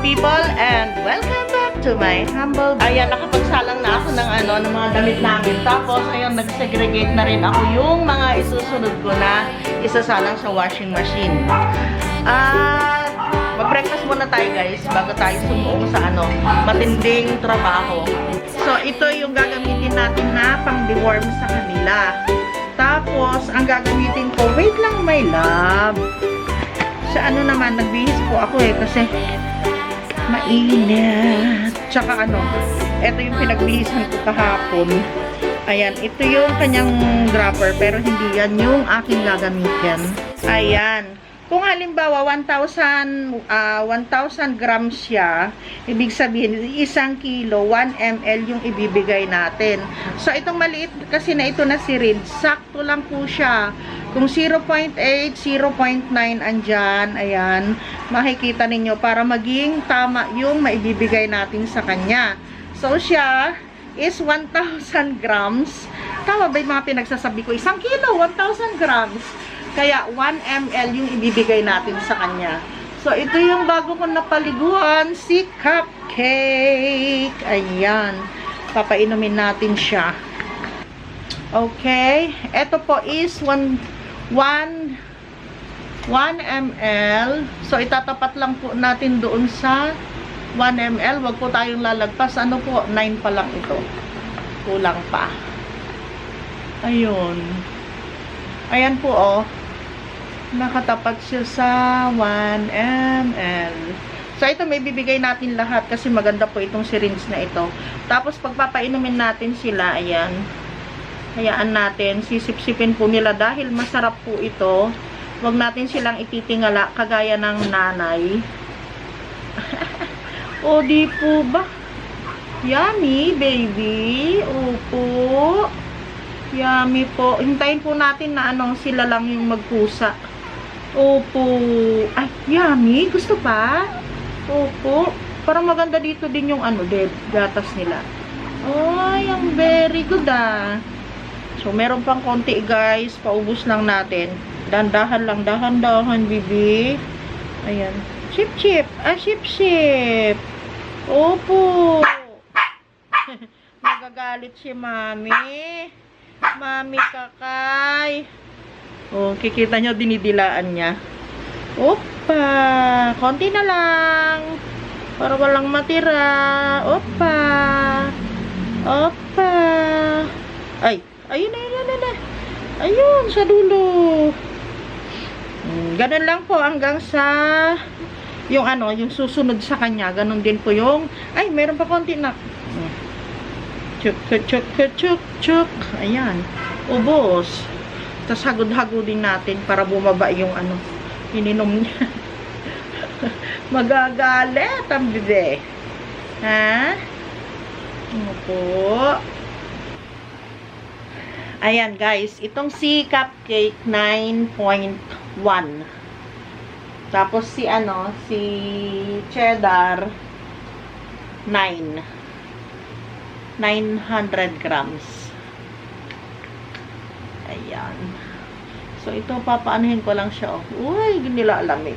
people and welcome back to my humble Ayan, nakapagsalang na ako ng ano, ng mga damit namin. Tapos, ayun, nag-segregate na rin ako yung mga isusunod ko na isasalang sa washing machine. At, mag-breakfast muna tayo guys bago tayo sumuong sa ano, matinding trabaho. So, ito yung gagamitin natin na pang-deworm sa kanila. Tapos, ang gagamitin ko, wait lang my love. Sa ano naman, nagbihis po ako eh kasi mainit. Tsaka ano, ito yung pinagbihisan ko kahapon. Ayan, ito yung kanyang dropper pero hindi yan yung aking gagamitin. Ayan. Kung halimbawa 1,000 ah, 1,000 grams siya, ibig sabihin isang kilo, 1 ml yung ibibigay natin. So itong maliit kasi na ito na syringe, sakto lang po siya. Kung 0.8, 0.9 andyan, ayan, makikita ninyo para maging tama yung maibibigay natin sa kanya. So siya is 1,000 grams. Tama ba yung mga pinagsasabi ko? Isang kilo, 1,000 grams. Kaya 1 ml yung ibibigay natin sa kanya. So, ito yung bago ko napaliguan, si Cupcake. Ayan. Papainumin natin siya. Okay. Ito po is 1 1 1 ml. So, itatapat lang po natin doon sa 1 ml. Huwag po tayong lalagpas. Ano po? 9 pa lang ito. Kulang pa. Ayun. Ayan po, oh. Nakatapat siya sa 1 ml. So, ito may bibigay natin lahat kasi maganda po itong syringe na ito. Tapos, pagpapainumin natin sila, ayan. Hayaan natin, sisip-sipin po nila dahil masarap po ito. Huwag natin silang ititingala kagaya ng nanay. o, di po ba? Yummy, baby. Opo. Yummy po. Hintayin po natin na anong sila lang yung magpusa. Opo. Ay, yummy. Gusto pa? Opo. Parang maganda dito din yung ano, de, gatas nila. Ay, ang very good ah. So, meron pang konti guys. Paubos lang natin. Dandahan lang. Dahan-dahan, bibi. Ayan. Chip, chip. Ah, chip, chip. Opo. Nagagalit si mami. Mami kakay. Oh, kikita nyo, dinidilaan niya. Opa! Konti na lang. Para walang matira. Opa! Opa! Ay! Ayun ayun na, na. Ayun, sa dulo. Hmm, Ganun lang po hanggang sa yung ano, yung susunod sa kanya. Ganun din po yung ay, meron pa konti na. Chuk, chuk, chuk, chuk, chuk. Ayan. Ubos. Tapos hagod-hagodin natin para bumaba yung ano, ininom niya. Magagalit ang bebe. Ha? Ano po? Ayan guys, itong si Cupcake 9.1. Tapos si ano, si Cheddar 9. 900 grams. Ayan. So, ito, papaanuhin ko lang siya. Oh. Uy, nilalamig.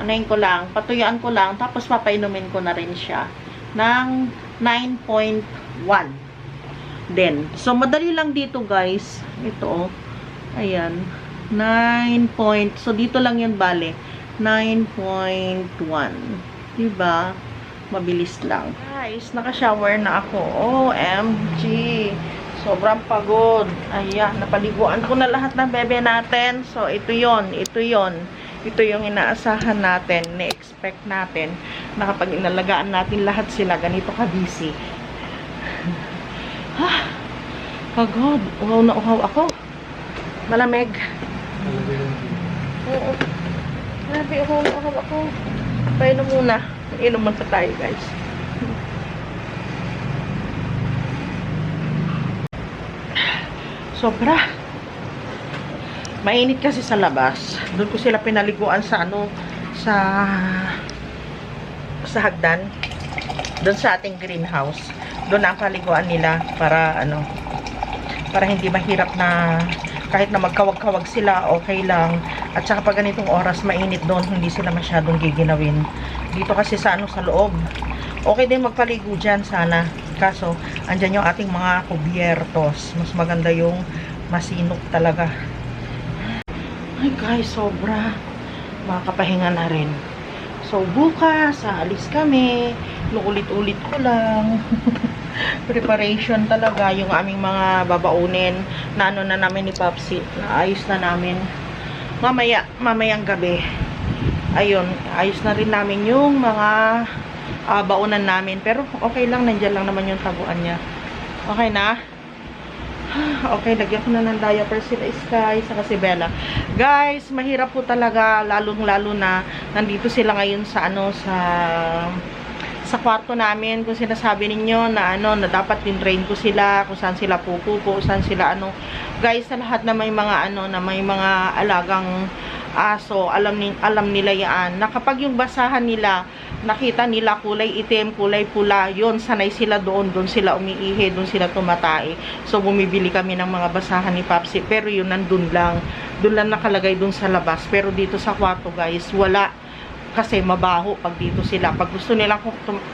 Anuhin ko lang, patuyaan ko lang, tapos papainumin ko na rin siya ng 9.1 din. So, madali lang dito, guys. Ito, oh. Ayan. 9 point. So, dito lang yan, bale. 9.1. Diba? Mabilis lang. Guys, naka-shower na ako. OMG. Sobrang pagod. Ayan, napaliguan ko na lahat ng bebe natin. So, ito yon Ito yon Ito yung inaasahan natin, na-expect natin na kapag inalagaan natin lahat sila, ganito ka-busy. Ah, pagod. Uhaw na uhaw ako. Malamig. Oo. Grabe, uhaw na uhaw ako. Painom muna. Inom man pa tayo, guys. Sobra. Mainit kasi sa labas. Doon ko sila pinaliguan sa ano, sa sa hagdan. Doon sa ating greenhouse. Doon ang paliguan nila para ano, para hindi mahirap na kahit na magkawag-kawag sila, okay lang. At saka pag ganitong oras, mainit doon, hindi sila masyadong giginawin. Dito kasi sa ano sa loob. Okay din magpaligo dyan sana. Kaso, andyan yung ating mga kubiertos. Mas maganda yung masinok talaga. Ay guys, sobra. Makakapahinga na rin. So, bukas, aalis kami. Ulit-ulit ko lang. Preparation talaga. Yung aming mga babaunin na ano na namin ni Papsi. Naayos na namin. Mamaya, mamayang gabi. Ayun, ayos na rin namin yung mga ah, baunan namin. Pero okay lang, nandyan lang naman yung tabuan niya. Okay na? Okay, lagyan ko na ng diaper sila Sky sa si Bella. Guys, mahirap po talaga lalong-lalo na nandito sila ngayon sa ano sa sa kwarto namin kung sinasabi ninyo na ano na dapat din-train ko sila kung saan sila pupupo, saan sila ano. Guys, sa lahat na may mga ano na may mga alagang aso, alam ni alam nila 'yan. Na yung basahan nila nakita nila kulay itim, kulay pula, yon sanay sila doon, doon sila umiihi, doon sila tumatae. So, bumibili kami ng mga basahan ni Papsi, pero yun nandun lang, doon lang nakalagay doon sa labas. Pero dito sa kwarto guys, wala kasi mabaho pag dito sila. Pag gusto nilang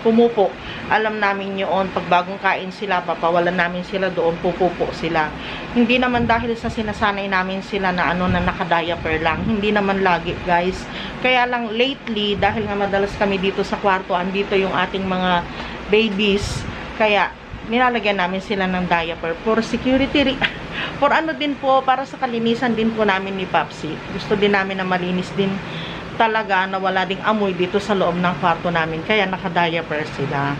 pumupo, alam namin yun. Pag bagong kain sila, papawalan namin sila doon, pupupo sila. Hindi naman dahil sa sinasanay namin sila na ano na nakadiaper lang. Hindi naman lagi, guys. Kaya lang lately, dahil nga madalas kami dito sa kwarto, andito yung ating mga babies. Kaya nilalagyan namin sila ng diaper for security for ano din po para sa kalinisan din po namin ni Papsi gusto din namin na malinis din talaga na wala ding amoy dito sa loob ng kwarto namin kaya naka-diaper sila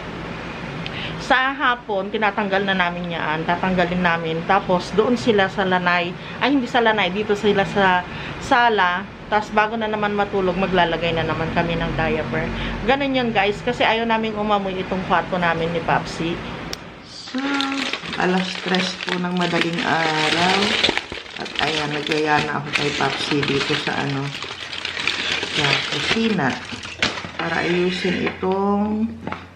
sa hapon, tinatanggal na namin yan. Tatanggalin namin. Tapos, doon sila sa lanay. Ay, hindi sa lanay. Dito sila sa sala. Tapos, bago na naman matulog, maglalagay na naman kami ng diaper. Ganun yun, guys. Kasi ayaw namin umamoy itong kwarto namin ni Papsi. So, alas stress po ng madaling araw. At ayan, nagyaya na ako kay Papsi dito sa ano, sa kusina. Para ayusin itong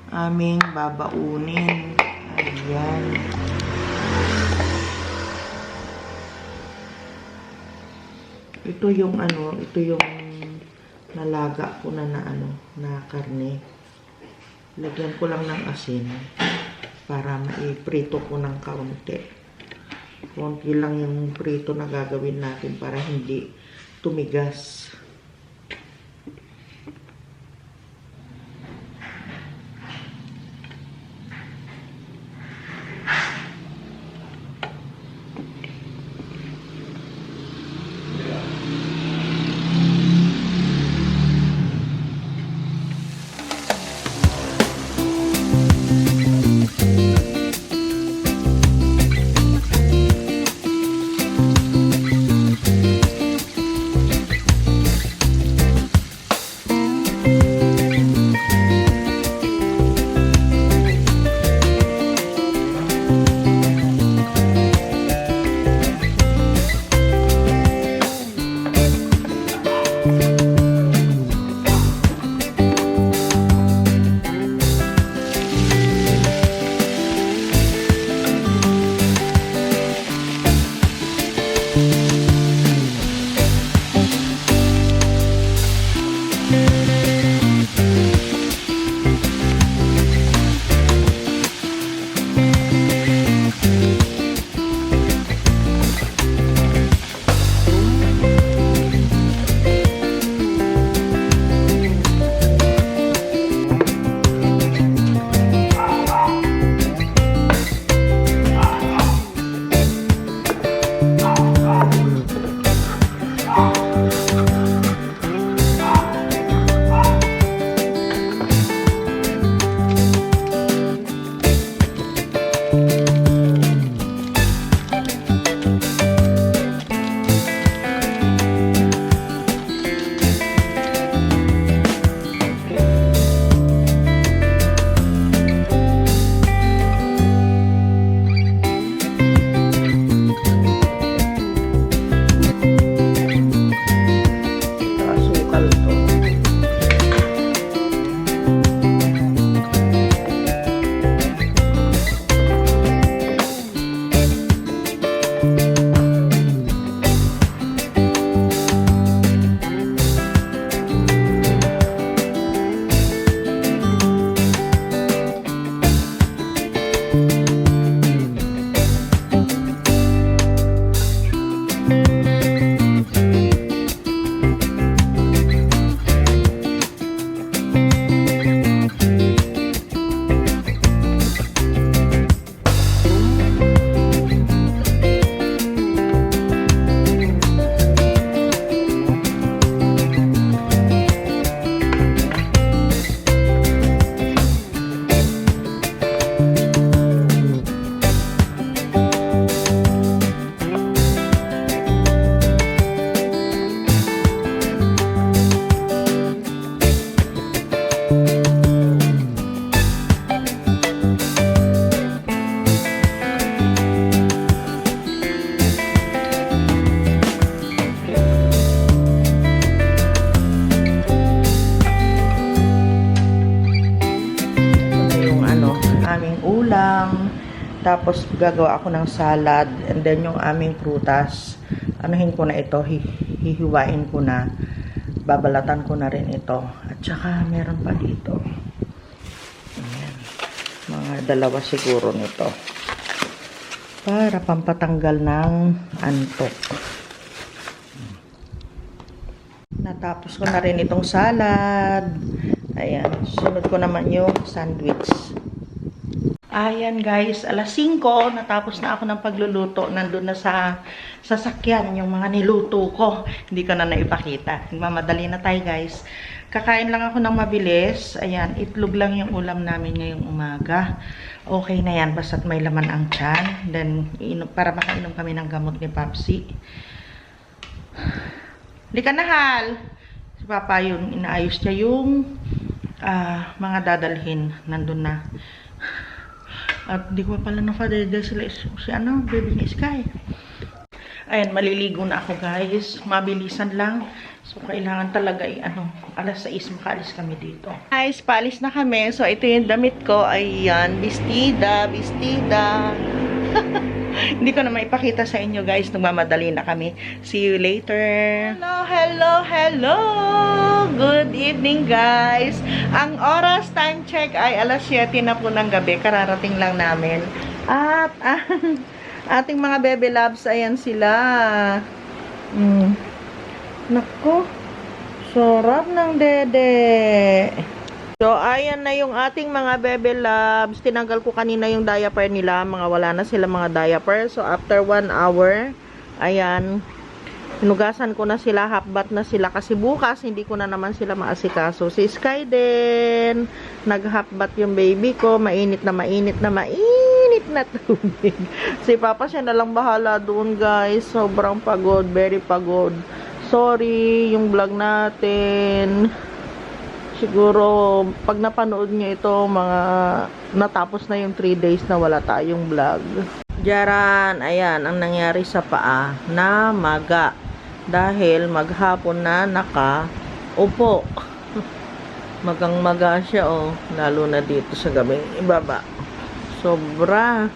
aming babaunin. Ayan. Ito yung ano, ito yung nalaga ko na na ano, na karne. Lagyan ko lang ng asin para maiprito ko ng kaunti. Konti lang yung prito na gagawin natin para hindi tumigas. Gagawa ako ng salad. And then yung aming prutas. Anuhin ko na ito. hi- Hihiwain ko na. Babalatan ko na rin ito. At saka meron pa dito. Ayan. Mga dalawa siguro nito. Para pampatanggal ng antok. Natapos ko na rin itong salad. Ayan. Sunod ko naman yung sandwich. Ayan guys, alas 5, natapos na ako ng pagluluto. Nandun na sa sasakyan yung mga niluto ko. Hindi ko na naipakita. Mamadali na tayo guys. Kakain lang ako ng mabilis. Ayan, itlog lang yung ulam namin ngayong umaga. Okay na yan, basta't may laman ang tiyan. Then, para makainom kami ng gamot ni Papsi. Lika na, Hal. Si Papa yun, inaayos niya yung ah, mga dadalhin. Nandun na. At di ko pala na father dahil sila is- si ano, baby ni Sky. Ayan, maliligo na ako guys. Mabilisan lang. So, kailangan talaga ay ano, alas 6 makaalis kami dito. Guys, paalis na kami. So, ito yung damit ko. Ayan, bistida, bistida. Hindi ko na maipakita sa inyo guys. Nagmamadali na kami. See you later. Hello, hello, hello. Good evening guys. Ang oras time check ay alas 7 na po ng gabi. Kararating lang namin. At ah, ating mga bebe loves, ayan sila. Mm. Nako. Sarap ng dede. So, ayan na yung ating mga bebe loves. Tinanggal ko kanina yung diaper nila. Mga wala na sila mga diaper. So, after one hour, ayan, hinugasan ko na sila. Half bath na sila. Kasi bukas, hindi ko na naman sila maasikaso. Si Sky din. Nag-half bath yung baby ko. Mainit na mainit na mainit na tubig. si Papa siya na lang bahala doon, guys. Sobrang pagod. Very pagod. Sorry, yung vlog natin siguro pag napanood nyo ito mga natapos na yung 3 days na wala tayong vlog. Diyaran, ayan ang nangyari sa paa na maga. Dahil maghapon na naka upo magang maga siya oh. Lalo na dito sa gabing ibaba. Sobra.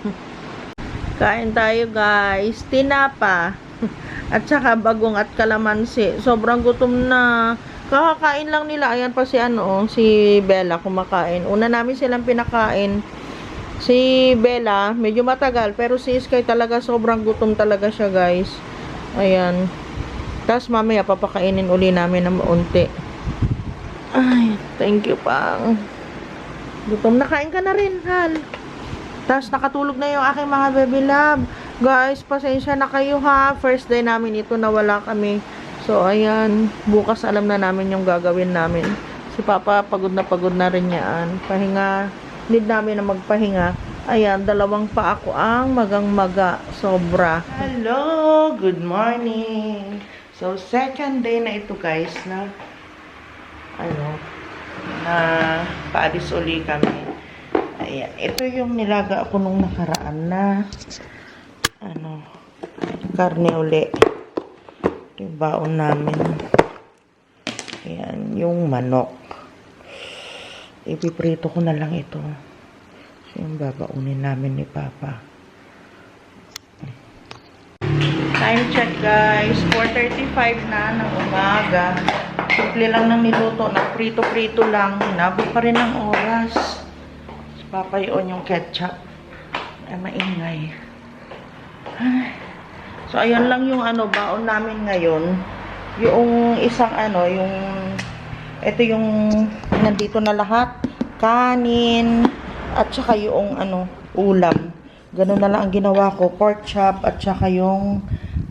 Kain tayo guys. Tinapa. At saka bagong at kalamansi. Sobrang gutom na Kakakain lang nila. Ayan pa si ano, si Bella kumakain. Una namin silang pinakain. Si Bella, medyo matagal. Pero si Sky talaga, sobrang gutom talaga siya, guys. Ayan. Tapos mamaya, papakainin uli namin ng maunti. Ay, thank you, pang. Gutom na, kain ka na rin, Hal. Tapos nakatulog na yung aking mga baby love. Guys, pasensya na kayo ha. First day namin ito na wala kami. So, ayan. Bukas alam na namin yung gagawin namin. Si Papa, pagod na pagod na rin yan. Pahinga. Need namin na magpahinga. Ayan, dalawang pa ako ang magang maga. Sobra. Hello! Good morning! So, second day na ito guys na ano, na paalis uli kami. Ayan. Ito yung nilaga ako nung nakaraan na ano, karne uli. Yung baon namin. Ayan, yung manok. Ipiprito ko na lang ito. So, yung babaunin namin ni Papa. Time check guys. 4.35 na ng umaga. Simple lang ng niluto. Nagprito-prito lang. Hinabot pa rin ng oras. Si Papa yun yung ketchup. Ay, maingay. Ay. So, ayan lang yung ano, baon namin ngayon. Yung isang ano, yung, ito yung, nandito na lahat. Kanin, at saka yung ano, ulam. Ganun na lang ang ginawa ko. Pork chop, at saka yung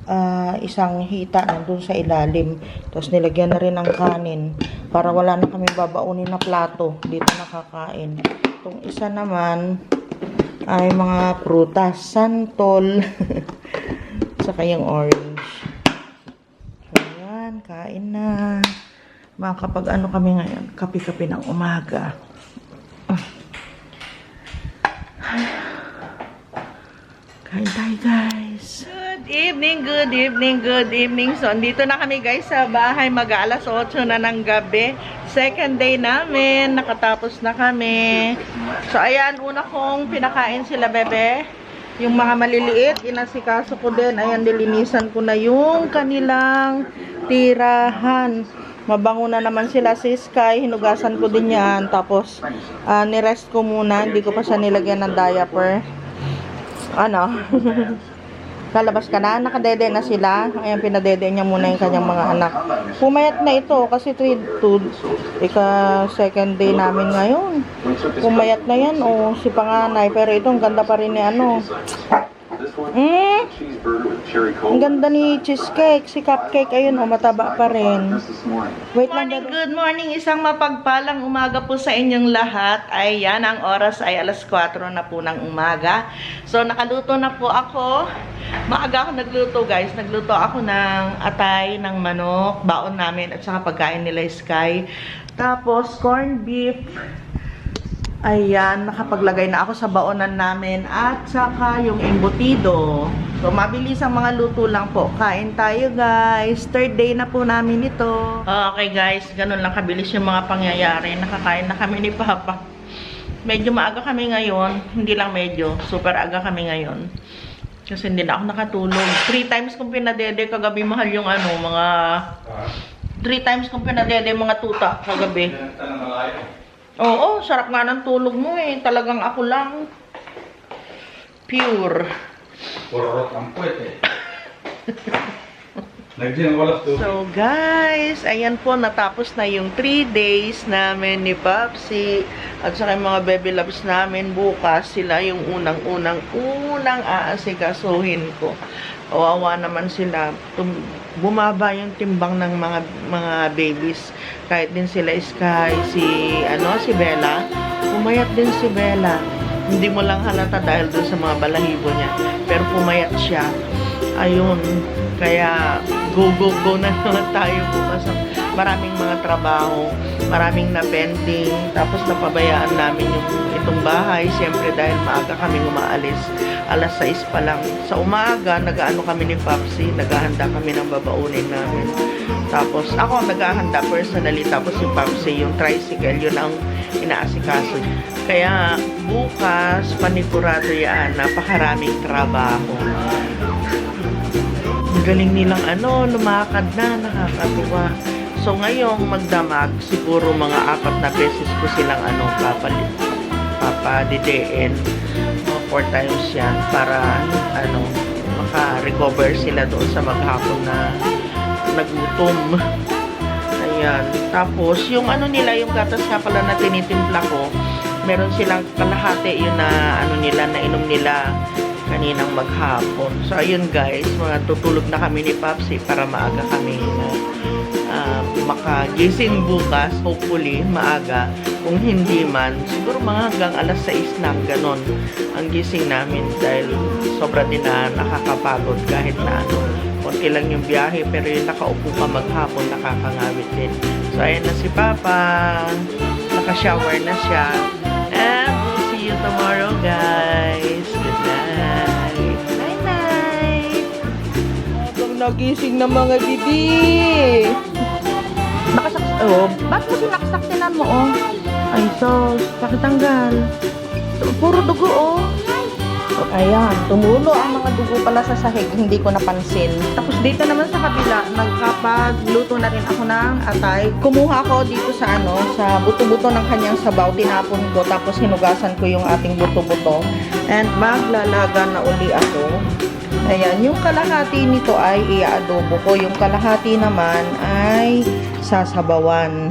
ah, isang hita nandun sa ilalim. Tapos nilagyan na rin ng kanin. Para wala na kami babaunin na plato. Dito nakakain. Itong isa naman, ay mga prutas. Santol. Saka yung orange. So, yan. Kain na. Makakapag ano kami ngayon. Kapi-kapi ng umaga. Kain tayo, guys. Good evening, good evening, good evening. So, andito na kami guys sa bahay. Mag-aalas 8 na ng gabi. Second day namin. Nakatapos na kami. So, ayan, una kong pinakain sila bebe. Yung mga maliliit, inasikaso ko din. Ayan, nilinisan ko na yung kanilang tirahan. Mabango na naman sila si Sky. Hinugasan ko din yan. Tapos, ah, nirest ko muna. Hindi ko pa siya nilagyan ng diaper. Ano? Lalabas ka na, nakadede na sila. Ayan, pinadede niya muna yung kanyang mga anak. Pumayat na ito kasi 3 to ika second day namin ngayon. Pumayat na yan, o si panganay. Pero ito, ang ganda pa rin ni ano. Mm, ang ganda ni cheesecake. Si cupcake, ayun, o mataba pa rin. Wait lang, Morning, good morning. Isang mapagpalang umaga po sa inyong lahat. Ayan, ang oras ay alas 4 na po ng umaga. So, nakaluto na po ako. Maaga ako nagluto, guys. Nagluto ako ng atay, ng manok, baon namin, at saka pagkain nila Sky. Tapos, corned beef. Ayan, nakapaglagay na ako sa baonan namin at saka yung embutido. So, mabilis ang mga luto lang po. Kain tayo, guys. Third day na po namin ito. Okay, guys. Ganun lang kabilis yung mga pangyayari. Nakakain na kami ni Papa. Medyo maaga kami ngayon. Hindi lang medyo. Super aga kami ngayon. Kasi hindi na ako nakatulog. Three times kong pinadede kagabi mahal yung ano, mga... Three times kong pinadede mga tuta kagabi. Oo, sarap nga ng tulog mo eh. Talagang ako lang. Pure. Porrot ang puwet eh. So guys, ayan po, natapos na yung 3 days namin ni Papsi. At saka yung mga baby loves namin bukas, sila yung unang-unang, unang aasikasuhin ko. Kawawa naman sila. Tum- bumaba yung timbang ng mga mga babies. Kahit din sila Sky, si, ano, si Bella. Pumayat din si Bella. Hindi mo lang halata dahil doon sa mga balahibo niya. Pero pumayat siya. Ayun. Kaya, go, go, go na tayo bukas. Maraming mga trabaho, maraming na pending, tapos napabayaan namin yung itong bahay. Siyempre dahil maaga kami umaalis, alas 6 pa lang. Sa umaga, nagaano kami ni Papsi, naghahanda kami ng babaunin namin. Tapos ako naghahanda personally, tapos si Papsi, yung tricycle, yun ang inaasikaso. Kaya bukas, panigurado yan, napakaraming trabaho. Galing nilang ano, lumakad na, nakakatuwa. So ngayong magdamag, siguro mga apat na beses ko silang ano, papalit, papadidein. Mga four times yan para ano, maka-recover sila doon sa maghapon na nagutom. Ayan. Tapos, yung ano nila, yung gatas nga pala na tinitimpla ko, meron silang kalahati yun na ano nila, na inom nila kaninang maghapon. So, ayun guys, mga tutulog na kami ni Papsi para maaga kami na ah, makagising bukas, hopefully, maaga. Kung hindi man, siguro mga hanggang alas 6 lang, ganon, ang gising namin dahil sobra din na nakakapagod kahit na ano, konti lang yung biyahe, pero yung nakaupo ka maghapon, nakakangawit din. So, ayan na si Papa. Naka-shower na siya. And see you tomorrow, guys. Nagising na mga bibi. Nakasaks... Oh, ba't mo sinaksakinan mo, oh? Ay, sos. Pakitanggal. Puro dugo, oh. Ayan, tumulo ang mga dugo pala sa sahig, hindi ko napansin. Tapos dito naman sa kabila, nagkapagluto na rin ako ng atay. Kumuha ko dito sa ano, sa buto-buto ng kanyang sabaw, tinapon ko, tapos hinugasan ko yung ating buto-buto. And maglalaga na uli ako. Ayan, yung kalahati nito ay i-adobo ko. Yung kalahati naman ay sasabawan.